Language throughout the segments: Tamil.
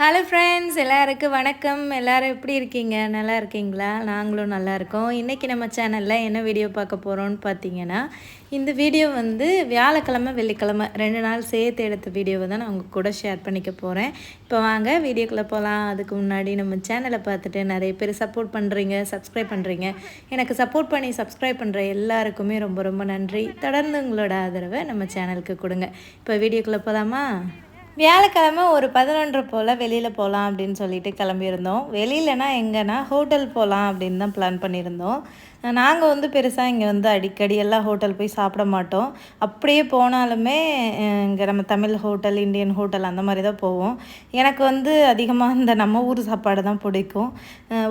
ஹலோ ஃப்ரெண்ட்ஸ் எல்லாருக்கும் வணக்கம். எல்லோரும் எப்படி இருக்கீங்க? நல்லா இருக்கீங்களா? நாங்களும் நல்லா இருக்கோம். இன்றைக்கி நம்ம சேனலில் என்ன வீடியோ பார்க்க போகிறோம்னு பார்த்தீங்கன்னா இந்த வீடியோ வந்து வியாழக்கிழமை வெள்ளிக்கிழமை ரெண்டு நாள் சேர்த்து எடுத்த வீடியோவை தான் நான் உங்கள் கூட ஷேர் பண்ணிக்க போகிறேன் இப்போ வாங்க வீடியோக்குள்ளே போகலாம் அதுக்கு முன்னாடி நம்ம சேனலை பார்த்துட்டு நிறைய பேர் சப்போர்ட் பண்ணுறீங்க சப்ஸ்கிரைப் பண்ணுறீங்க எனக்கு சப்போர்ட் பண்ணி சப்ஸ்கிரைப் பண்ணுற எல்லாருக்குமே ரொம்ப ரொம்ப நன்றி. தொடர்ந்து உங்களோட ஆதரவை நம்ம சேனலுக்கு கொடுங்க. இப்போ வீடியோக்குள்ளே போகலாமா வியாழக்கிழமை ஒரு பதினொன்றரை போல் வெளியில் போகலாம் அப்படின்னு சொல்லிட்டு கிளம்பியிருந்தோம். வெளியிலனா எங்கன்னா ஹோட்டல் போகலாம் அப்படின்னு தான் பிளான் பண்ணியிருந்தோம். நாங்கள் வந்து பெருசாக இங்கே வந்து அடிக்கடி எல்லாம் ஹோட்டல் போய் சாப்பிட மாட்டோம். அப்படியே போனாலுமே இங்கே நம்ம தமிழ் ஹோட்டல் இந்தியன் ஹோட்டல் அந்த மாதிரி தான் போவோம். எனக்கு வந்து அதிகமாக இந்த நம்ம ஊர் சாப்பாடு தான் பிடிக்கும்.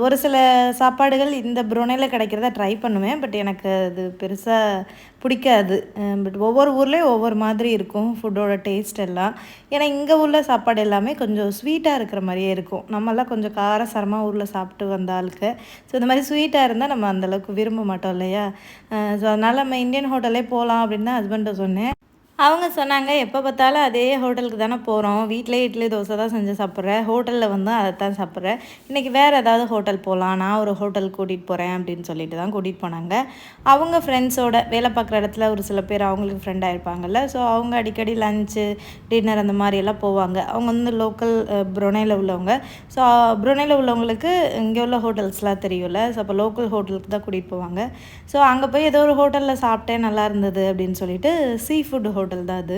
ஒரு சில சாப்பாடுகள் இந்த புரோனையில் கிடைக்கிறத ட்ரை பண்ணுவேன். பட் எனக்கு அது பெருசாக பிடிக்காது. பட் ஒவ்வொரு ஊர்லேயும் ஒவ்வொரு மாதிரி இருக்கும் ஃபுட்டோட டேஸ்ட் எல்லாம். ஏன்னா இங்கே உள்ள சாப்பாடு எல்லாமே கொஞ்சம் ஸ்வீட்டாக இருக்கிற மாதிரியே இருக்கும். நம்மலாம் கொஞ்சம் காரசாரமாக ஊரில் சாப்பிட்டு வந்த ஆளுக்கு. ஸோ இந்த மாதிரி ஸ்வீட்டாக இருந்தால் நம்ம அந்தளவுக்கு விரும்ப மாட்டோம் இல்லையா? ஸோ அதனால் நம்ம இந்தியன் ஹோட்டலே போகலாம் அப்படின்னு தான் ஹஸ்பண்டை சொன்னேன். அவங்க சொன்னாங்க எப்போ பார்த்தாலும் அதே ஹோட்டலுக்கு தானே போகிறோம் வீட்டிலே இட்லி தோசை தான் செஞ்சு சாப்பிட்றேன் ஹோட்டலில் வந்து அதை தான் சாப்பிட்றேன் இன்றைக்கி வேறு ஏதாவது ஹோட்டல் போகலாம் நான் ஒரு ஹோட்டல் கூட்டிகிட்டு போகிறேன் அப்படின்னு சொல்லிட்டு தான் கூட்டிகிட்டு போனாங்க. அவங்க ஃப்ரெண்ட்ஸோட வேலை பார்க்குற இடத்துல ஒரு சில பேர் அவங்களுக்கு ஃப்ரெண்டாக இருப்பாங்கல்ல ஸோ அவங்க அடிக்கடி லஞ்சு டின்னர் அந்த மாதிரியெல்லாம் போவாங்க. அவங்க வந்து லோக்கல் புரோனையில் உள்ளவங்க. ஸோ புரோனையில் உள்ளவங்களுக்கு இங்கே உள்ள ஹோட்டல்ஸ்லாம் தெரியும்ல. ஸோ அப்போ லோக்கல் ஹோட்டலுக்கு தான் கூட்டிகிட்டு போவாங்க. ஸோ அங்கே போய் ஏதோ ஒரு ஹோட்டலில் சாப்பிட்டேன் நல்லா இருந்தது அப்படின்னு சொல்லிட்டு சீ ஃபுட் ஹோட்டல் ஹோட்டல் தான் அது.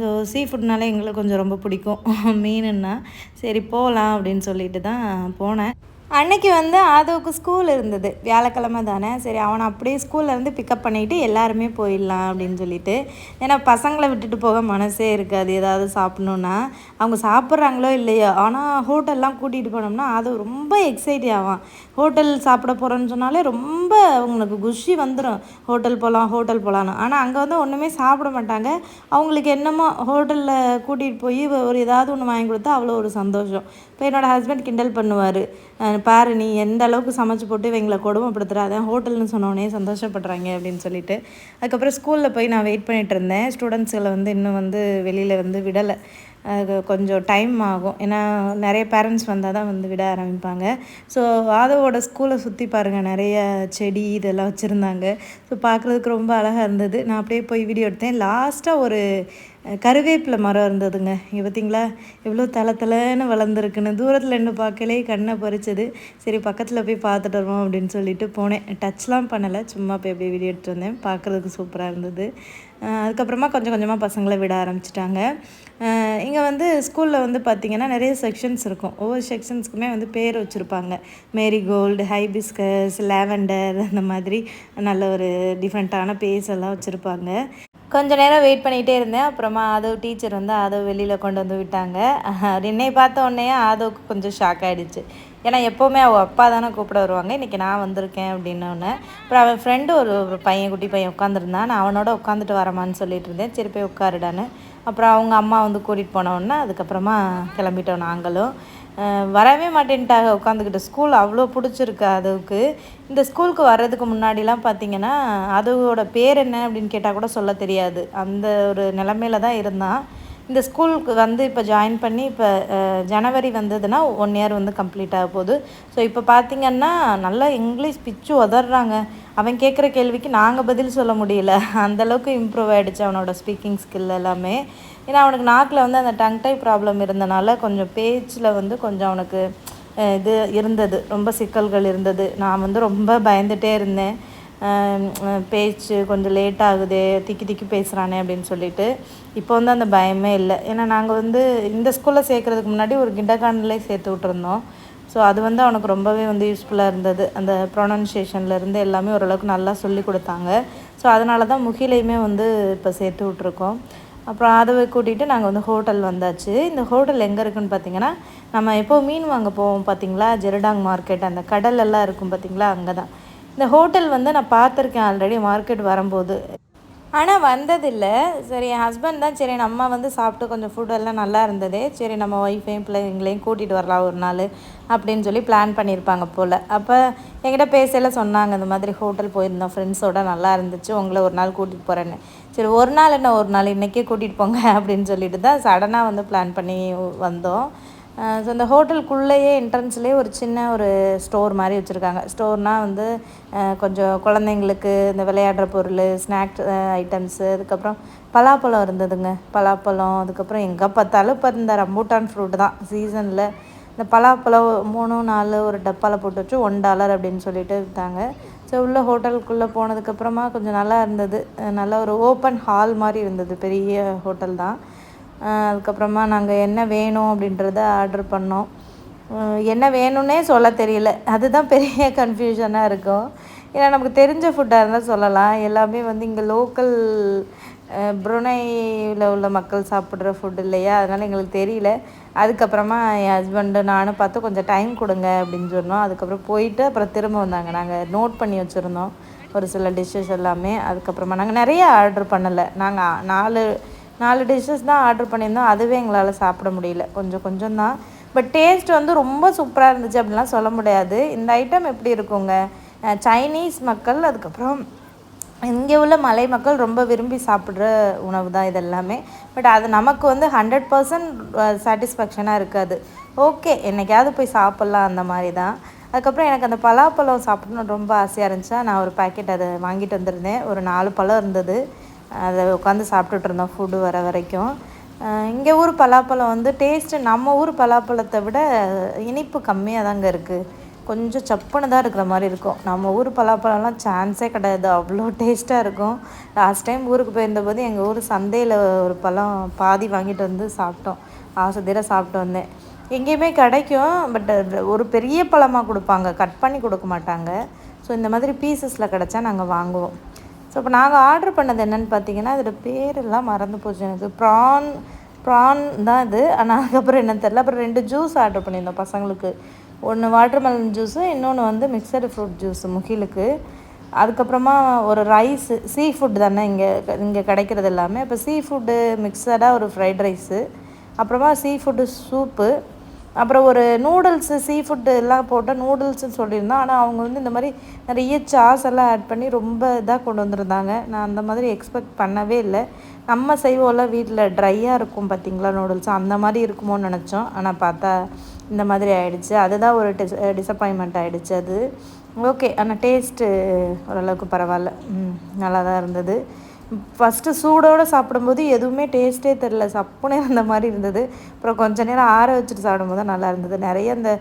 ஸோ சீ ஃபுட்னாலே எங்களுக்கு கொஞ்சம் ரொம்ப பிடிக்கும். மீனுன்னா சரி போகலாம் அப்படின்னு சொல்லிட்டு தான் போனேன். அன்னைக்கு வந்து ஆதவுக்கு ஸ்கூல் இருந்தது. வியாழக்கிழமை தானே. சரி அவனை அப்படியே ஸ்கூல்லேருந்து பிக்கப் பண்ணிவிட்டு எல்லாருமே போயிடலாம் அப்படின்னு சொல்லிட்டு. ஏன்னா பசங்களை விட்டுட்டு போக மனசே இருக்காது ஏதாவது சாப்பிட்ணுன்னா அவங்க சாப்பிட்றாங்களோ இல்லையோ. ஆனால் ஹோட்டல்லாம் கூட்டிகிட்டு போனோம்னா அது ரொம்ப எக்ஸைட் ஆவான். ஹோட்டல் சாப்பிட போகிறோன்னு சொன்னாலே ரொம்ப அவங்களுக்கு குஷி வந்துடும் ஹோட்டல் போகலாம் ஹோட்டல் போகலான்னு ஆனால் அங்கே வந்து ஒன்றுமே சாப்பிட மாட்டாங்க. அவங்களுக்கு என்னமோ ஹோட்டலில் கூட்டிகிட்டு போய் ஒரு ஏதாவது ஒன்று வாங்கி கொடுத்தா அவ்வளோ ஒரு சந்தோஷம். இப்போ என்னோடய ஹஸ்பண்ட் கிண்டல் பண்ணுவார். பாரு நீ எந்த அளவுக்கு சமைச்சு போட்டு இவங்களை கொடுமைப்படுத்துகிற ஹோட்டல்னு சொன்னோடனே சந்தோஷப்படுறாங்க அப்படின்னு சொல்லிட்டு. அதுக்கப்புறம் ஸ்கூலில் போய் நான் வெயிட் பண்ணிகிட்டு இருந்தேன். ஸ்டூடெண்ட்ஸுகளை வந்து இன்னும் வந்து வெளியில் வந்து விடலை. அது கொஞ்சம் டைம் ஆகும். ஏன்னா நிறைய பேரண்ட்ஸ் வந்தால் தான் வந்து விட ஆரம்பிப்பாங்க. ஸோ ஆதவோட ஸ்கூலை சுற்றி பாருங்கள் நிறைய செடி இதெல்லாம் வச்சுருந்தாங்க. ஸோ பார்க்குறதுக்கு ரொம்ப அழகாக இருந்தது. நான் அப்படியே போய் வீடியோ எடுத்தேன். லாஸ்ட்டாக ஒரு கருவேப்பிலை மரம் இருந்ததுங்க. இங்கே பார்த்தீங்களா எவ்வளோ தலை தலைன்னு வளர்ந்துருக்குன்னு. தூரத்தில் என்ன பார்க்கலே கண்ணை பறிச்சது. சரி பக்கத்தில் போய் பார்த்துட்டு வருவோம் அப்படின்னு சொல்லிட்டு போனேன். டச்லாம் பண்ணலை. சும்மா போய் அப்படியே வீடியோ எடுத்துட்டு வந்தேன். பார்க்குறதுக்கு சூப்பராக இருந்தது. அதுக்கப்புறமா கொஞ்சம் கொஞ்சமாக பசங்களை விட ஆரம்பிச்சிட்டாங்க. இங்கே வந்து ஸ்கூலில் வந்து பார்த்திங்கன்னா நிறைய செக்ஷன்ஸ் இருக்கும். ஒவ்வொரு செக்ஷன்ஸ்க்குமே வந்து பேர் வச்சுருப்பாங்க. மேரிகோல்டு ஹைபிஸ்கஸ் லேவெண்டர் அந்த மாதிரி நல்ல ஒரு டிஃப்ரெண்ட்டான பேஸ் எல்லாம் வச்சுருப்பாங்க. கொஞ்ச நேரம் வெயிட் பண்ணிகிட்டே இருந்தேன். அப்புறமா ஆதவ் டீச்சர் வந்து ஆதவ் வெளியில் கொண்டு வந்து விட்டாங்க. என்னை பார்த்த உடனே ஆதவுக்கு கொஞ்சம் ஷாக் ஆகிடுச்சு ஏன்னா எப்போவுமே அவள் அப்பா தானே கூப்பிட வருவாங்க. இன்றைக்கி நான் வந்திருக்கேன் அப்படின்னோடனே அப்புறம் அவன் ஃப்ரெண்டு ஒரு பையன் குட்டி பையன் உட்காந்துருந்தான் நான் அவனோட உட்காந்துட்டு வரமான்னு சொல்லிட்டு இருந்தேன். சரி போய் உட்காருடான்னு. அப்புறம் அவங்க அம்மா வந்து கூட்டிகிட்டு போனோடனே அதுக்கப்புறமா கிளம்பிட்டோம் நாங்களும். வரவே மாட்டேன்ட்டாங்க. உட்காந்துக்கிட்டு ஸ்கூல் அவ்வளோ பிடிச்சிருக்கு அதுக்கு. இந்த ஸ்கூலுக்கு வர்றதுக்கு முன்னாடிலாம் பார்த்தீங்கன்னா அதுவோட பேர் என்ன அப்படின்னு கேட்டால் கூட சொல்ல தெரியாது. அந்த ஒரு நிலமையில தான் இருந்தான். இந்த ஸ்கூலுக்கு வந்து இப்போ ஜாயின் பண்ணி இப்போ ஜனவரி வந்ததுன்னா ஒன் இயர் வந்து கம்ப்ளீட் ஆக போகுது. ஸோ இப்போ பார்த்திங்கன்னா நல்லா இங்கிலீஷ் பிச்சு உதறாங்க அவன் கேட்குற கேள்விக்கு நாங்கள் பதில் சொல்ல முடியல. அந்தளவுக்கு இம்ப்ரூவ் ஆகிடுச்சு அவனோட ஸ்பீக்கிங் ஸ்கில் எல்லாமே. ஏன்னா அவனுக்கு நாக்கில் வந்து அந்த டங் டை ப்ராப்ளம் இருந்தனால கொஞ்சம் பேச்சில் வந்து கொஞ்சம் அவனுக்கு இது இருந்தது. ரொம்ப சிக்கல்கள் இருந்தது. நான் வந்து ரொம்ப பயந்துகிட்டே இருந்தேன். பேச்சு கொஞ்சம் லேட் ஆகுது திக்கி திக்கி பேசுகிறானே அப்படின்னு சொல்லிட்டு இப்போ வந்து அந்த பயமே இல்லை. ஏன்னா நாங்கள் வந்து இந்த ஸ்கூலில் சேர்க்குறதுக்கு முன்னாடி ஒரு கிண்டகார்டன்லேயே சேர்த்து விட்ருந்தோம் ஸோ அது வந்து அவனுக்கு ரொம்பவே வந்து யூஸ்ஃபுல்லாக இருந்தது. அந்த ப்ரொனன்சியேஷன்லேருந்து எல்லாமே ஓரளவுக்கு நல்லா சொல்லி கொடுத்தாங்க. ஸோ அதனால தான் முகிலையுமே வந்து இப்போ சேர்த்து விட்ருக்கோம் அப்புறம் அதை கூட்டிகிட்டு நாங்கள் வந்து ஹோட்டல் வந்தாச்சு. இந்த ஹோட்டல் எங்கே இருக்குன்னு பார்த்தீங்கன்னா நம்ம எப்போ மீன் வாங்க போவோம் பார்த்தீங்களா? ஜெருடாங் மார்க்கெட் அந்த கடல் எல்லாம் இருக்கும் பார்த்தீங்களா? அங்கே தான் இந்த ஹோட்டல் வந்து நான் பார்த்துருக்கேன் ஆல்ரெடி மார்க்கெட் வரும்போது. ஆனால் வந்ததில்லை. சரி என் ஹஸ்பண்ட் தான் சரி நம்ம வந்து சாப்பிட்டு கொஞ்சம் ஃபுட்டெல்லாம் நல்லா இருந்ததே. சரி நம்ம ஒய்ஃபையும் பிள்ளைங்களையும் கூட்டிகிட்டு வரலாம் ஒரு நாள் அப்படின்னு சொல்லி பிளான் பண்ணியிருப்பாங்க போல். அப்போ என்கிட்ட பேசல சொன்னாங்க இந்த மாதிரி ஹோட்டல் போயிருந்தோம் ஃப்ரெண்ட்ஸோட நல்லா இருந்துச்சு உங்களை ஒரு நாள் கூட்டிகிட்டு போகிறேன்னு சரி ஒரு நாள் என்ன ஒரு நாள் இன்றைக்கே கூட்டிகிட்டு போங்க அப்படின்னு சொல்லிட்டு தான் சடனாக வந்து பிளான் பண்ணி வந்தோம். ஸோ இந்த ஹோட்டலுக்குள்ளேயே என்ட்ரன்ஸ்லேயே ஒரு சின்ன ஒரு ஸ்டோர் மாதிரி வச்சுருக்காங்க. ஸ்டோர்னால் வந்து கொஞ்சம் குழந்தைங்களுக்கு இந்த விளையாடுற பொருள் ஸ்நாக்ஸ் ஐட்டம்ஸு அதுக்கப்புறம் பலாப்பழம் இருந்ததுங்க. பலாப்பழம் அதுக்கப்புறம் எங்கே பார்த்தாலும் இப்போ இந்த ரம்பூட்டான் ஃப்ரூட் தான். சீசனில் இந்த பலாப்பழம் மூணு நாலு ஒரு டப்பாவில் போட்டு வச்சு ஒன் டாலர் அப்படின்னு சொல்லிட்டு விற்றாங்க ஸோ உள்ளே ஹோட்டலுக்குள்ளே போனதுக்கப்புறமா கொஞ்சம் நல்லா இருந்தது. நல்ல ஒரு ஓப்பன் ஹால் மாதிரி இருந்தது. பெரிய ஹோட்டல் தான். அதுக்கப்புறமா நாங்கள் என்ன வேணும் அப்படின்றத ஆர்டர் பண்ணோம். என்ன வேணும்னே சொல்ல தெரியல. அதுதான் பெரிய கன்ஃபியூஷனாக இருக்கும். ஏன்னா நமக்கு தெரிஞ்ச ஃபுட்டாக இருந்தால் சொல்லலாம். எல்லாமே வந்து இங்கே லோக்கல் புருனையில் உள்ள மக்கள் சாப்பிட்ற ஃபுட் இல்லையா? அதனால் எங்களுக்கு தெரியல. அதுக்கப்புறமா என் ஹஸ்பண்டு நானும் பார்த்து கொஞ்சம் டைம் கொடுங்க அப்படின்னு சொன்னோம். அதுக்கப்புறம் போயிட்டு அப்புறம் திரும்ப வந்தாங்க. நாங்கள் நோட் பண்ணி வச்சுருந்தோம். ஒரு சில டிஷ்ஷஸ் எல்லாமே. அதுக்கப்புறமா நாங்கள் நிறைய ஆர்டர் பண்ணலை. நாங்கள் நாலு நாலு டிஷ்ஷஸ் தான் ஆர்டர் பண்ணியிருந்தோம். அதுவே எங்களால் சாப்பிட முடியல. கொஞ்சம் கொஞ்சம் தான் பட் டேஸ்ட் வந்து ரொம்ப சூப்பராக இருந்துச்சு அப்படிலாம் சொல்ல முடியாது. இந்த ஐட்டம் எப்படி இருக்குங்க? சைனீஸ் மக்கள் அதுக்கப்புறம் இங்கே உள்ள மலை மக்கள் ரொம்ப விரும்பி சாப்பிட்ற உணவு தான் இது எல்லாமே. பட் அது நமக்கு வந்து ஹண்ட்ரட் பர்சன்ட் சாட்டிஸ்ஃபேக்ஷனாக இருக்காது. ஓகே என்னைக்காவது போய் சாப்பிட்லாம் அந்த மாதிரி தான். அதுக்கப்புறம் எனக்கு அந்த பலாப்பழம் சாப்பிடணும்னு ரொம்ப ஆசையாக இருந்துச்சா நான் ஒரு பாக்கெட் அதை வாங்கிட்டு வந்திருந்தேன். ஒரு நாலு பழம் இருந்தது. அதை உட்காந்து சாப்பிட்டுட்டு இருந்தோம் ஃபுட்டு வர வரைக்கும். இங்கே ஊர் பலாப்பழம் வந்து டேஸ்ட்டு நம்ம ஊர் பலாப்பழத்தை விட இனிப்பு கம்மியாக தாங்க இருக்குது கொஞ்சம் சப்புன்னு தான் இருக்கிற மாதிரி இருக்கும். நம்ம ஊர் பலாப்பழம்லாம் சான்ஸே கிடையாது. அவ்வளோ டேஸ்ட்டாக இருக்கும். லாஸ்ட் டைம் ஊருக்கு போயிருந்தபோது எங்கள் ஊர் சந்தையில் ஒரு பழம் பாதி வாங்கிட்டு வந்து சாப்பிட்டோம். ஆசை தீர சாப்பிட்டு வந்தேன். எங்கேயுமே கிடைக்கும். பட் ஒரு பெரிய பழமாக கொடுப்பாங்க. கட் பண்ணி கொடுக்க மாட்டாங்க. ஸோ இந்த மாதிரி பீசஸில் கிடச்சா நாங்கள் வாங்குவோம். ஸோ இப்போ நாங்கள் ஆர்டர் பண்ணது என்னென்னு பார்த்தீங்கன்னா இதோட பேரெல்லாம் மறந்து போச்சு எனக்கு. ப்ரான் ப்ரான் தான் இது. ஆனால் அதுக்கப்புறம் என்ன தெரில அப்புறம் ரெண்டு ஜூஸ் ஆர்டர் பண்ணியிருந்தோம் பசங்களுக்கு. ஒன்று வாட்டர்மெலன் ஜூஸு இன்னொன்று வந்து மிக்சடு ஃப்ரூட் ஜூஸு முகிலுக்கு. அதுக்கப்புறமா ஒரு ரைஸு சீ ஃபுட் தானே இங்கே இங்கே கிடைக்கிறது எல்லாமே. இப்போ சீ ஃபுட்டு மிக்சடாக ஒரு ஃப்ரைட் ரைஸு அப்புறமா சீ ஃபுட்டு சூப்பு அப்புறம் ஒரு நூடுல்ஸு சீ ஃபுட்டு எல்லாம் போட்டால் நூடுல்ஸ்னு சொல்லியிருந்தோம் ஆனால் அவங்க வந்து இந்த மாதிரி நிறைய சாஸ் எல்லாம் ஆட் பண்ணி ரொம்ப இதாக கொண்டு வந்திருந்தாங்க. நான் அந்த மாதிரி எக்ஸ்பெக்ட் பண்ணவே இல்லை. நம்ம செய்வோம்ல வீட்டில் ட்ரையாக இருக்கும் பார்த்தீங்களா நூடுல்ஸ் அந்த மாதிரி இருக்குமோன்னு நினச்சோம். ஆனால் பார்த்தா இந்த மாதிரி ஆயிடுச்சு. அதுதான் ஒரு டிஸ் டிசப்பாயின்மெண்ட் ஆகிடுச்சு அது. ஓகே ஆனால் டேஸ்ட்டு ஓரளவுக்கு பரவாயில்ல. ம், நல்லா தான் இருந்தது. ஃபஸ்ட்டு சூடோடு சாப்பிடும்போது எதுவுமே டேஸ்ட்டே தெரில சப்புனே அந்த மாதிரி இருந்தது. அப்புறம் கொஞ்ச நேரம் ஆற வச்சுட்டு சாப்பிடும்போது தான் நல்லா இருந்தது. நிறைய இந்த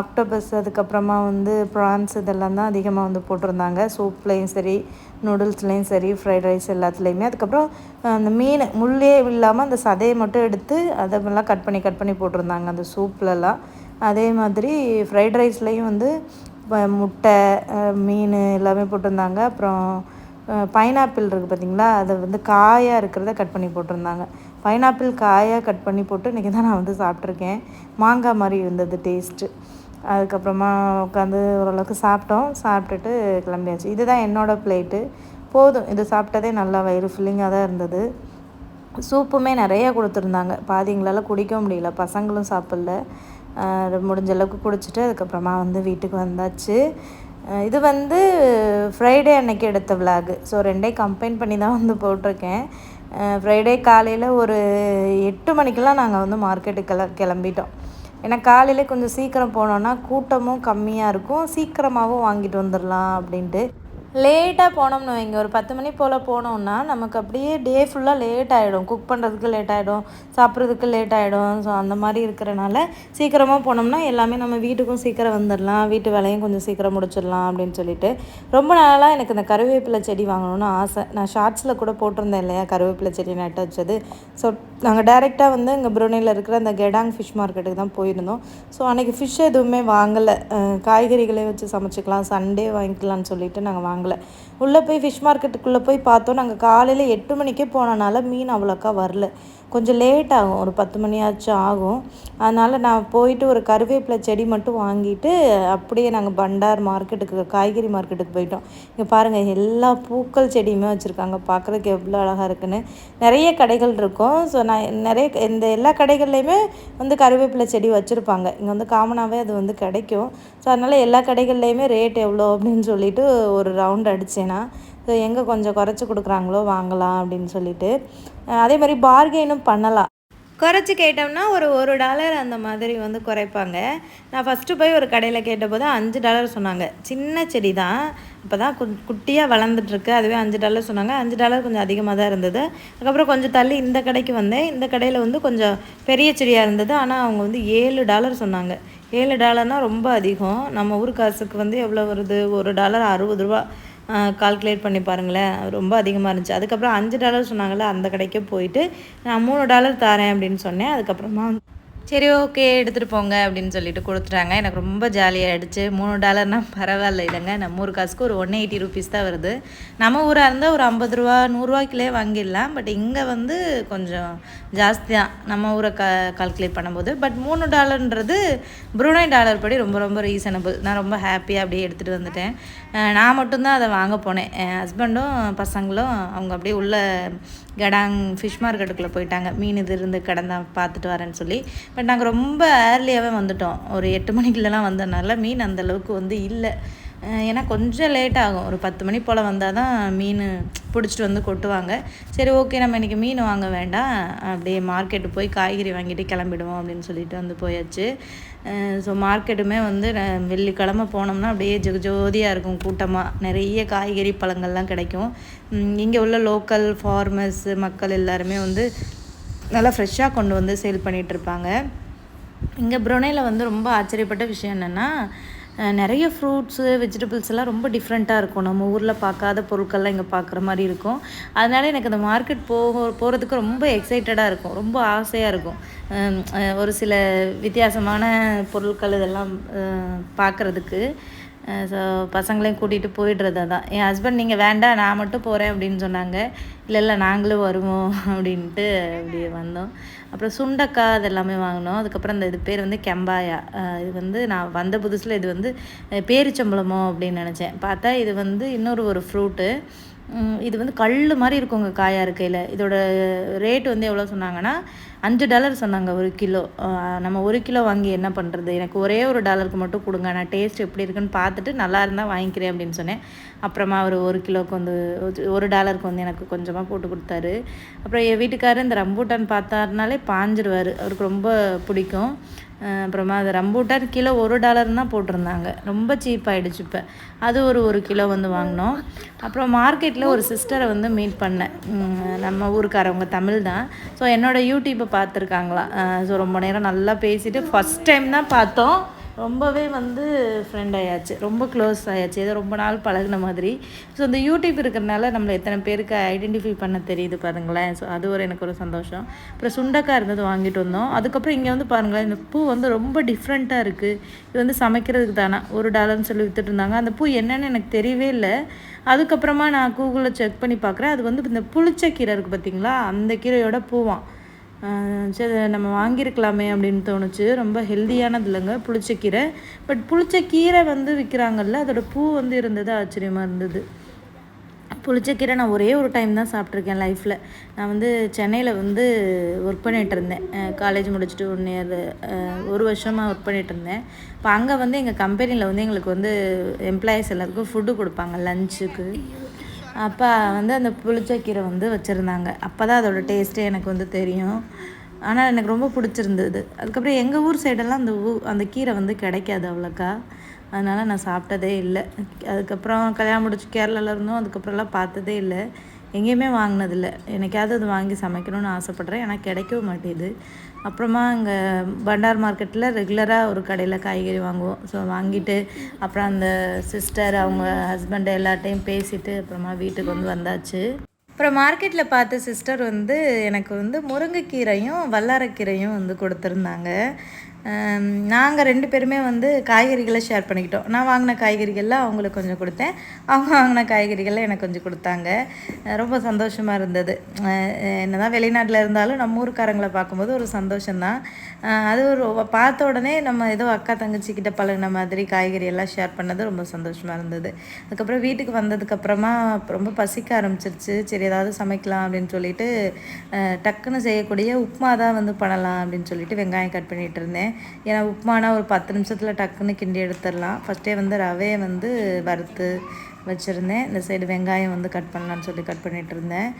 ஆக்டோபஸ் அதுக்கப்புறமா வந்து ப்ரான்ஸ் இதெல்லாம் தான் அதிகமாக வந்து போட்டிருந்தாங்க. சூப்லேயும் சரி நூடுல்ஸ்லேயும் சரி ஃப்ரைட் ரைஸ் எல்லாத்துலேயுமே. அதுக்கப்புறம் அந்த மீன் முள்ளே இல்லாமல் அந்த சதையை மட்டும் எடுத்து அதெல்லாம் கட் பண்ணி கட் பண்ணி போட்டிருந்தாங்க. அந்த சூப்லலாம். அதே மாதிரி ஃப்ரைட் ரைஸ்லேயும் வந்து முட்டை மீன் எல்லாமே போட்டிருந்தாங்க. அப்புறம் பைனாப்பிள் இருக்குது பார்த்தீங்களா அதை வந்து காயாக இருக்கிறத கட் பண்ணி போட்டிருந்தாங்க. பைனாப்பிள் காயாக கட் பண்ணி போட்டு இன்றைக்கி தான் நான் வந்து சாப்பிட்ருக்கேன் மாங்காய் மாதிரி இருந்தது டேஸ்ட்டு அதுக்கப்புறமா உட்காந்து ஓரளவுக்கு சாப்பிட்டோம். சாப்பிட்டுட்டு கிளம்பியாச்சு. இதுதான் என்னோடய பிளேட்டு போதும். இது சாப்பிட்டதே நல்லா வயிறு ஃபில்லிங்காக தான் இருந்தது. சூப்புமே நிறையா கொடுத்துருந்தாங்க. பாதி எங்களால் குடிக்க முடியல. பசங்களும் சாப்பிடல. முடிஞ்ச அளவுக்கு குடிச்சிட்டு அதுக்கப்புறமா வந்து வீட்டுக்கு வந்தாச்சு. இது வந்து ஃப்ரைடே அன்னைக்கு எடுத்த விலாகு ஸோ ரெண்டே கம்பைன் பண்ணி தான் வந்து போட்டிருக்கேன். ஃப்ரைடே காலையில் ஒரு எட்டு மணிக்கெல்லாம் நாங்கள் வந்து மார்க்கெட்டுக்கு கிள கிளம்பிட்டோம். ஏன்னா காலையில் கொஞ்சம் சீக்கிரம் போனோன்னா கூட்டமும் கம்மியாக இருக்கும். சீக்கிரமாகவும் வாங்கிட்டு வந்துடலாம் அப்படின்ட்டு. லேட்டாக போனோம்னு வைங்க. ஒரு பத்து மணி போல் போனோம்னா நமக்கு அப்படியே டே ஃபுல்லாக லேட் ஆகிடும் குக் பண்ணுறதுக்கு லேட் ஆகிடும் சாப்பிட்றதுக்கு லேட் ஆகிடும் ஸோ அந்த மாதிரி இருக்கிறனால சீக்கிரமாக போனோம்னா எல்லாமே நம்ம வீட்டுக்கும் சீக்கிரம் வந்துடலாம். வீட்டு வேலையும் கொஞ்சம் சீக்கிரம் முடிச்சிடலாம் அப்படின்னு சொல்லிட்டு. ரொம்ப நாளாக எனக்கு இந்த கருவேப்பிலை செடி வாங்கணும்னு ஆசை. நான் ஷார்ட்ஸில் கூட போட்டிருந்தேன் இல்லையா? கருவேப்பிலை செடி நட்டு வச்சது. ஸோ நாங்கள் டைரெக்டாக வந்து இங்கே புருனேயில் இருக்கிற அந்த கெடாங் ஃபிஷ் மார்க்கெட்டுக்கு தான் போயிருந்தோம். ஸோ அன்றைக்கி ஃபிஷ் எதுவுமே வாங்கலை. காய்கறிகளே வச்சு சமைச்சிக்கலாம். சண்டே வாங்கிக்கலாம்னு சொல்லிட்டு நாங்கள் வாங்கலை உள்ளே போய் ஃபிஷ் மார்க்கெட்டுக்குள்ளே போய் பார்த்தோம். நாங்கள் காலையில் எட்டு மணிக்கே போனனால மீன் அவ்வளோக்கா வரல. கொஞ்சம் லேட் ஆகும். ஒரு பத்து மணியாச்சும் ஆகும். அதனால் நான் போயிட்டு ஒரு கருவேப்பிலை செடி மட்டும் வாங்கிட்டு அப்படியே நாங்கள் பண்டார் மார்க்கெட்டுக்கு காய்கறி மார்க்கெட்டுக்கு போயிட்டோம். இங்கே பாருங்கள் எல்லா பூக்கள் செடியுமே வச்சுருக்காங்க. பார்க்குறதுக்கு எவ்வளோ அழகாக இருக்குன்னு. நிறைய கடைகள் இருக்கும். ஸோ நான் நிறைய இந்த எல்லா கடைகள்லையுமே வந்து கருவேப்பிலை செடி வச்சுருப்பாங்க. இங்கே வந்து காமனாகவே அது வந்து கிடைக்கும். ஸோ அதனால் எல்லா கடைகள்லையுமே ரேட் எவ்வளோ அப்படின்னு சொல்லிட்டு ஒரு ரவுண்ட் அடித்தேன்னா ஸோ எங்கே கொஞ்சம் குறைச்சி கொடுக்குறாங்களோ வாங்கலாம் அப்படின்னு சொல்லிட்டு. அதே மாதிரி பார்கெயினும் பண்ணலாம். குறைச்சி கேட்டோம்னா ஒரு ஒரு டாலர் அந்த மாதிரி வந்து குறைப்பாங்க. நான் ஃபஸ்ட்டு போய் ஒரு கடையில் கேட்டபோது அஞ்சு டாலர் சொன்னாங்க. சின்ன செடி தான். இப்போ தான் குட்டியாக வளர்ந்துட்டுருக்கு. அதுவே அஞ்சு டாலர் சொன்னாங்க. அஞ்சு டாலர் கொஞ்சம் அதிகமாக தான் இருந்தது. அதுக்கப்புறம் கொஞ்சம் தள்ளி இந்த கடைக்கு வந்தேன். இந்த கடையில் வந்து கொஞ்சம் பெரிய செடியாக இருந்தது. ஆனால் அவங்க வந்து ஏழு டாலர் சொன்னாங்க. ஏழு டாலர்னால் ரொம்ப அதிகம். நம்ம ஊர் காசுக்கு வந்து எவ்வளோ வருது? ஒரு டாலர் அறுபது ரூபா. கால்குலேட் பண்ணி பாருங்களேன். ரொம்ப அதிகமாக இருந்துச்சு. அதுக்கப்புறம் அஞ்சு டாலர் சொன்னாங்கள்ல அந்த கடைக்கே போயிட்டு நான் மூணு டாலர் தரேன் அப்படின்னு சொன்னேன். அதுக்கப்புறமா சரி ஓகே எடுத்துகிட்டு போங்க அப்படின்னு சொல்லிட்டு கொடுத்துட்டாங்க. எனக்கு ரொம்ப ஜாலியாகிடுச்சு மூணு டாலர்னால் பரவாயில்ல இல்லைங்க. நம்ம ஊர் காசுக்கு ஒரு ஒன் எயிட்டி ருபீஸ் தான் வருது. நம்ம ஊராக இருந்தால் ஒரு ஐம்பது ரூபா நூறுரூவாய்க்குள்ளே வாங்கிடலாம். பட் இங்கே வந்து கொஞ்சம் ஜாஸ்தி தான் நம்ம ஊரை க கால்குலேட் பண்ணும்போது. பட் மூணு டாலர்ன்றது ப்ரூனை டாலர் படி ரொம்ப ரொம்ப ரீசனபிள் நான் ரொம்ப ஹாப்பியாக அப்படியே எடுத்துகிட்டு வந்துட்டேன். நான் மட்டும்தான் அதை வாங்க போனேன். என் ஹஸ்பண்டும் பசங்களும் அவங்க அப்படியே உள்ள கடாங் ஃபிஷ் மார்க்கெட்டுக்குள்ளே போயிட்டாங்க. மீன் இது இருந்து கடந்தா பார்த்துட்டு வரேன்னு சொல்லி. பட் நாங்கள் ரொம்ப ஏர்லியாகவே வந்துட்டோம். ஒரு எட்டு மணிக்குள்ளலாம் வந்ததுனால மீன் அந்தளவுக்கு வந்து இல்லை. ஏன்னா கொஞ்சம் லேட் ஆகும். ஒரு பத்து மணி போல் வந்தால் தான் மீன் பிடிச்சிட்டு வந்து கொட்டுவாங்க. சரி ஓகே நம்ம இன்றைக்கி மீன் வாங்க வேண்டாம். அப்படியே மார்க்கெட்டு போய் காய்கறி வாங்கிட்டு கிளம்பிடுவோம் அப்படின்னு சொல்லிட்டு வந்து போயாச்சு. ஸோ மார்க்கெட்டுமே வந்து வெள்ளிக்கிழமை போனோம்னா அப்படியே ஜெக ஜோதியாக இருக்கும் கூட்டமாக நிறைய காய்கறி பழங்கள்லாம் கிடைக்கும். இங்கே உள்ள லோக்கல் ஃபார்மர்ஸ் மக்கள் எல்லாருமே வந்து நல்லா ஃப்ரெஷ்ஷாக கொண்டு வந்து சேல் பண்ணிகிட்ருப்பாங்க இங்கே ப்ரொனேயில் வந்து ரொம்ப ஆச்சரியப்பட்ட விஷயம் என்னென்னா நிறைய ஃப்ரூட்ஸு வெஜிடபிள்ஸ் எல்லாம் ரொம்ப டிஃப்ரெண்ட்டாக இருக்கும். நம்ம ஊரில் பார்க்காத பொருட்கள்லாம் இங்கே பார்க்குற மாதிரி இருக்கும். அதனால எனக்கு அந்த மார்க்கெட் போக போகிறதுக்கு ரொம்ப எக்ஸைட்டடாக இருக்கும். ரொம்ப ஆசையாக இருக்கும். ஒரு சில வித்தியாசமான பொருட்கள் இதெல்லாம் பார்க்குறதுக்கு. ஸோ பசங்களையும் கூட்டிகிட்டு போயிடுறது தான் என் ஹஸ்பண்ட் நீங்கள் வேண்டாம் நான் மட்டும் போகிறேன் அப்படின்னு சொன்னாங்க. இல்லை இல்லை நாங்களும் வருவோம் அப்படின்ட்டு அப்படியே வந்தோம். அப்புறம் சுண்டக்காய் அது எல்லாமே வாங்கினோம். அதுக்கப்புறம் இந்த இது பேர் வந்து கெம்பாயா. இது வந்து நான் வந்த புதுசில் இது வந்து பேரிச்சம்பழமோ அப்படின்னு நினச்சேன். பார்த்தா இது வந்து இன்னொரு ஒரு ஃப்ரூட்டு இது வந்து கல் மாதிரி இருக்குங்க காயாக இருக்கையில். இதோட ரேட் வந்து எவ்வளோ சொன்னாங்கன்னா அஞ்சு டாலர் சொன்னாங்க ஒரு கிலோ. நம்ம ஒரு கிலோ வாங்கி என்ன பண்ணுறது எனக்கு ஒரே ஒரு டாலருக்கு மட்டும் கொடுங்க. நான் டேஸ்ட் எப்படி இருக்குன்னு பார்த்துட்டு நல்லா இருந்தால் வாங்கிக்கிறேன் அப்படின்னு சொன்னேன். அப்புறமா அவர் ஒரு கிலோவுக்கு வந்து ஒரு டாலருக்கு வந்து எனக்கு கொஞ்சமாக போட்டு கொடுத்தாரு. அப்புறம் என் வீட்டுக்காரர் இந்த ரம்பூட்டான் பார்த்தாருனாலே பாஞ்சிருவார். அவருக்கு ரொம்ப பிடிக்கும். அப்புறமா அது ரம்பூட்டான் கிலோ ஒரு டாலர் தான் போட்டிருந்தாங்க. ரொம்ப சீப் ஆகிடுச்சு இப்போ. அது ஒரு ஒரு கிலோ வந்து வாங்கினோம். அப்புறம் மார்க்கெட்டில் ஒரு சிஸ்டரை வந்து மீட் பண்ணேன். நம்ம ஊருக்காரவங்க தமிழ் தான். ஸோ என்னோடய யூடியூப்பை பார்த்துருக்காங்களா? ஸோ ரொம்ப நேரம் நல்லா பேசிவிட்டு ஃபஸ்ட் டைம் தான் பார்த்தோம். ரொம்பவே வந்து ஃப்ரெண்ட் ஆயாச்சு. ரொம்ப க்ளோஸ் ஆயாச்சு. ஏதோ ரொம்ப நாள் பழகின மாதிரி. ஸோ இந்த யூடியூப் இருக்கிறனால நம்மளை எத்தனை பேருக்கு ஐடென்டிஃபை பண்ண தெரியுது பாருங்களேன். ஸோ அது ஒரு எனக்கு ஒரு சந்தோஷம். அப்புறம் சுண்டக்காய் இருந்தது வாங்கிட்டு வந்தோம். அதுக்கப்புறம் இங்கே வந்து பாருங்களேன் இந்த பூ வந்து ரொம்ப டிஃப்ரெண்ட்டாக இருக்குது இது வந்து சமைக்கிறதுக்கு தானே? ஒரு டாலர்னு சொல்லி வித்துட்டு இருந்தாங்க. அந்த பூ என்னன்னு எனக்கு தெரியவே இல்லை. அதுக்கப்புறமா நான் கூகுளில் செக் பண்ணி பார்க்குறேன் அது வந்து இந்த புளிச்ச கீரை இருக்குது பார்த்தீங்களா அந்த கீரையோட பூவான் சரி நம்ம வாங்கியிருக்கலாமே அப்படின்னு தோணுச்சு. ரொம்ப ஹெல்த்தியானது இல்லைங்க புளிச்சக்கீரை பட் புளிச்ச கீரை வந்து விற்கிறாங்கல்ல அதோட பூ வந்து இருந்தது ஆச்சரியமாக இருந்தது. புளிச்சக்கீரை நான் ஒரே ஒரு டைம் தான் சாப்பிட்ருக்கேன் லைஃப்பில் நான் வந்து சென்னையில் வந்து ஒர்க் பண்ணிகிட்டு இருந்தேன். காலேஜ் முடிச்சுட்டு ஒன் இயர் ஒரு வருஷமாக ஒர்க் பண்ணிகிட்டு இருந்தேன். இப்போ அங்கே வந்து எங்கள் கம்பெனியில் வந்து எங்களுக்கு வந்து எம்ப்ளாயீஸ் எல்லாருக்கும் ஃபுட்டு கொடுப்பாங்க லஞ்சுக்கு அப்போ வந்து அந்த புளிச்சக்கீரை வந்து வச்சுருந்தாங்க. அப்போ தான் அதோடய டேஸ்ட்டே எனக்கு வந்து தெரியும். ஆனால் எனக்கு ரொம்ப பிடிச்சிருந்தது. அதுக்கப்புறம் எங்கள் ஊர் சைடெல்லாம் அந்த ஊ அந்த கீரை வந்து கிடைக்காது அவ்வளோக்கா. அதனால் நான் சாப்பிட்டதே இல்லை. அதுக்கப்புறம் கல்யாணம் முடிச்சு கேரளாவில் இருந்தோம். அதுக்கப்புறம்லாம் பார்த்ததே இல்லை. எங்கேயுமே வாங்கினதில்லை. எனக்காவது அது வாங்கி சமைக்கணும்னு ஆசைப்பட்றேன். ஆனால் கிடைக்கவும் மாட்டேது. அப்புறமா இங்கே பண்டார் மார்க்கெட்டில் ரெகுலராக ஒரு கடையில் காய்கறி வாங்குவோம். ஸோ வாங்கிட்டு அப்புறம் அந்த சிஸ்டர் அவங்க ஹஸ்பண்ட் எல்லாட்டையும் பேசிவிட்டு அப்புறமா வீட்டுக்கு வந்து வந்தாச்சு. அப்புறம் மார்க்கெட்டில் பார்த்த சிஸ்டர் வந்து எனக்கு வந்து முருங்கைக்கீரையும் வல்லாரக்கீரையும் வந்து கொடுத்துருந்தாங்க. நாங்கள் ரெண்டு பேருமே வந்து காய்கறிகளை ஷேர் பண்ணிக்கிட்டோம். நான் வாங்கின காய்கறிகள்லாம் அவங்களுக்கு கொஞ்சம் கொடுத்தேன். அவங்க வாங்கின காய்கறிகளை எனக்கு கொஞ்சம் கொடுத்தாங்க. ரொம்ப சந்தோஷமாக இருந்தது. என்ன தான் வெளிநாட்டில் இருந்தாலும் நம்ம ஊருக்காரங்களை பார்க்கும்போது ஒரு சந்தோஷம்தான். அது ஒரு பார்த்த உடனே நம்ம ஏதோ அக்கா தங்கச்சிக்கிட்ட பழகின மாதிரி காய்கறி எல்லாம் ஷேர் பண்ணது ரொம்ப சந்தோஷமாக இருந்தது. அதுக்கப்புறம் வீட்டுக்கு வந்ததுக்கப்புறமா ரொம்ப பசிக்க ஆரம்பிச்சிருச்சு. சரி ஏதாவது சமைக்கலாம் அப்படின்னு சொல்லிட்டு டக்குன்னு செய்யக்கூடிய உப்மா தான் வந்து பண்ணலாம் அப்படின்னு சொல்லிட்டு வெங்காயம் கட் பண்ணிகிட்டு இருந்தேன். ஏன்னா உப்புமானா ஒரு பத்து நிமிஷத்தில் டக்குன்னு கிண்டி எடுத்துடலாம். ஃபஸ்ட்டே வந்து ரவையை வந்து வறுத்து வச்சுருந்தேன். இந்த சைடு வெங்காயம் வந்து கட் பண்ணலான்னு சொல்லி கட் பண்ணிகிட்டு இருந்தேன்.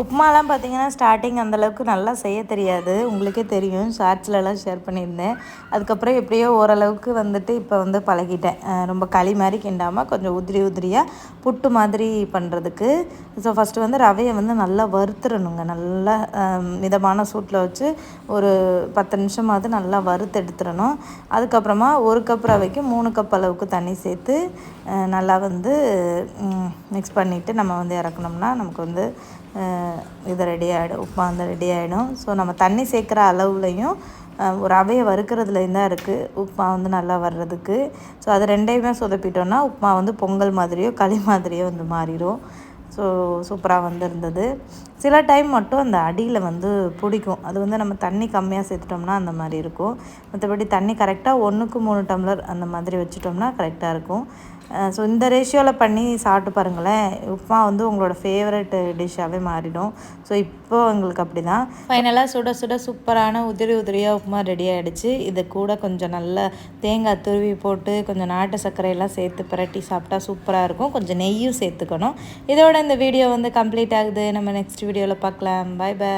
உப்புமாலாம் பார்த்தீங்கன்னா ஸ்டார்டிங் அந்தளவுக்கு நல்லா செய்ய தெரியாது. உங்களுக்கே தெரியும். ஷார்ட்ஸ்லலாம் ஷேர் பண்ணியிருந்தேன். அதுக்கப்புறம் எப்படியோ ஓரளவுக்கு வந்துட்டு இப்போ வந்து பழகிட்டேன். ரொம்ப களி மாதிரி கிண்டாமல் கொஞ்சம் உதிரி உதிரியாக புட்டு மாதிரி பண்ணுறதுக்கு ஸோ ஃபஸ்ட்டு வந்து ரவையை வந்து நல்லா வறுத்துடணுங்க. நல்லா மிதமான சூட்டில் வச்சு ஒரு பத்து நிமிஷமாவது நல்லா வறுத்து எடுத்துடணும். அதுக்கப்புறமா ஒரு கப் ரவைக்கு மூணு கப் அளவுக்கு தண்ணி சேர்த்து நல்லா வந்து மிக்ஸ் பண்ணிவிட்டு நம்ம வந்து இறக்கணும்னா நமக்கு வந்து இது ரெடி ஆகிடும் உப்புமா வந்து ரெடி ஆகிடும் ஸோ நம்ம தண்ணி சேர்க்குற அளவுலையும் ஒரு அவையை வறுக்கிறதுலேயும் தான் இருக்குது உப்புமா வந்து நல்லா வர்றதுக்கு. ஸோ அது ரெண்டையுமே சொதப்பிட்டோன்னா உப்புமா வந்து பொங்கல் மாதிரியோ களி மாதிரியோ வந்து மாறிடும் ஸோ சூப்பராக வந்திருந்தது. சில டைம் மட்டும் அந்த அடியில் வந்து பிடிக்கும். அது வந்து நம்ம தண்ணி கம்மியாக சேர்த்துட்டோம்னா அந்த மாதிரி இருக்கும். மற்றபடி தண்ணி கரெக்டாக ஒன்றுக்கு மூணு டம்ளர் அந்த மாதிரி வச்சுட்டோம்னா கரெக்டாக இருக்கும். ஸோ இந்த ரேஷியோவில் பண்ணி சாப்பிட்டு பாருங்களேன். உப்புமா வந்து உங்களோட ஃபேவரட் டிஷ்ஷாகவே மாறிடும். ஸோ இப்போ எங்களுக்கு அப்படி தான் ஃபைனலாக சுட சுட சூப்பரான உதிரி உதிரியாக உப்புமா ரெடி ஆகிடுச்சு இது கூட கொஞ்சம் நல்ல தேங்காய் துருவி போட்டு கொஞ்சம் நாட்டு சர்க்கரையெல்லாம் சேர்த்து பிரட்டி சாப்பிட்டா சூப்பராக இருக்கும். கொஞ்சம் நெய்யும் சேர்த்துக்கணும். இதோட இந்த வீடியோ வந்து கம்ப்ளீட் ஆகுது. நம்ம நெக்ஸ்ட் வீடியோவில் பார்க்கலாம். By by